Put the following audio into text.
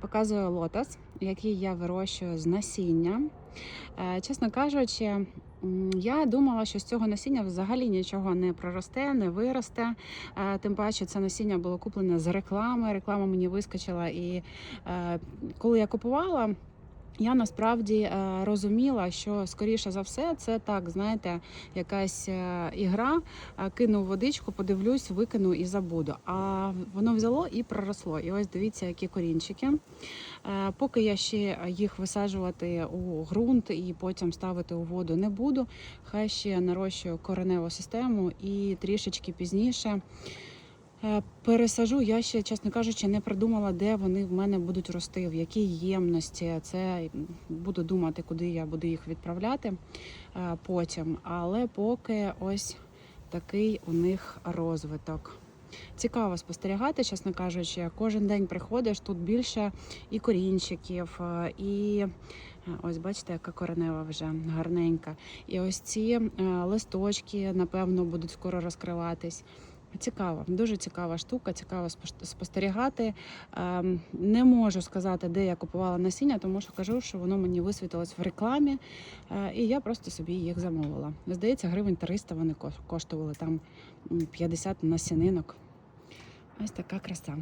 Показую лотос, який я вирощую з насіння. Е, Чесно кажучи, я думала, що з цього насіння взагалі нічого не проросте, не виросте. Е, Тим паче, це насіння було куплене з реклами. Реклама мені вискочила. І е, коли я купувала, я насправді е, розуміла, що скоріше за все це так, знаєте, якась е, ігра. Е, Кину водичку, подивлюсь, викину і забуду. А воно взяло і проросло. І ось дивіться, які корінчики. Поки я ще їх висаджувати у ґрунт і потім ставити у воду не буду. Хай ще нарощую кореневу систему і трішечки пізніше. Е, Пересажу, я ще, чесно кажучи, не придумала, де вони в мене будуть рости, в якій ємності. Це буду думати, куди я буду їх відправляти е, потім. Але поки ось такий у них розвиток. Цікаво спостерігати, чесно кажучи. Кожен день приходиш, тут більше і корінчиків, е, і ось бачите, яка коренева вже гарненька. І ось ці листочки, напевно, будуть скоро розкриватись. Цікаво, дуже цікава штука, цікаво спостерігати. Ем, Не можу сказати, де я купувала насіння, тому що кажу, що воно мені висвітилось в рекламі, е, і я просто собі їх замовила. Здається, гривень 300 вони ко- коштували там м, 50 насінинок. Ось така краса.